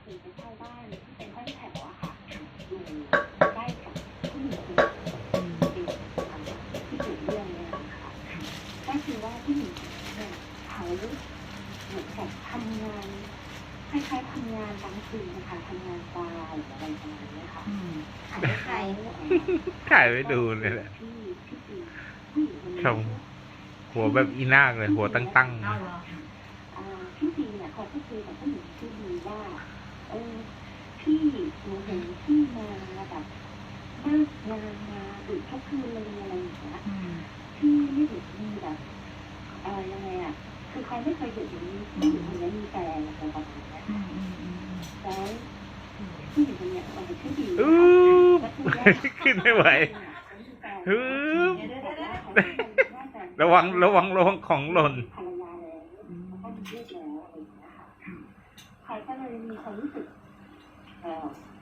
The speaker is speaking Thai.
เคยไปเช่าบ้านที่เป็นห้องแถวอะค่ะอยู่ใกล้กับผู้หญิงคนหนึ่งเป็นที่เกิดเรื่องเนี่ยนะคะก็คือว่าผู้หญิงเนี่ยเขาเหมือนกับทำงานคล้ายๆทำงานกลางคืนนะคะทำงานกลาหรืออะไรประมาณเนี้ยค่ะขายถ่ายไว้ดูเลยแหละที่ที่จีนผู้หญิงคนนี้ชมหัวแบบอีนาคเลย หัวตั้งเอาเหรอ อ่าพี่จีเนี่ยเขาก็คุยกับผู้หญิงที่ดีว่า พี่หนูเห็นพี่มาแบบมากงานมาดึกทุกคืนเลยอะไรอย่างเงี้ยอืมพี่ไม่เห็นมีแบบเออยังไงอะคือเขาไม่เคยเห็นผู้หญิงคนนี้มีแฟนอะไรประมาณนี้ยอืมอืมอืมแล้วผู้หญิงคนเนี้ยมันเป็นชื่อดีขึ้นไม่ไหวฮึบระวังระวังระวังของหล่นภรรยาแล้วแล้วก็มีลูกแล้วอะไรอย่างเงี้ยค่ะเขาก็เลยมีความรู้สึก amor.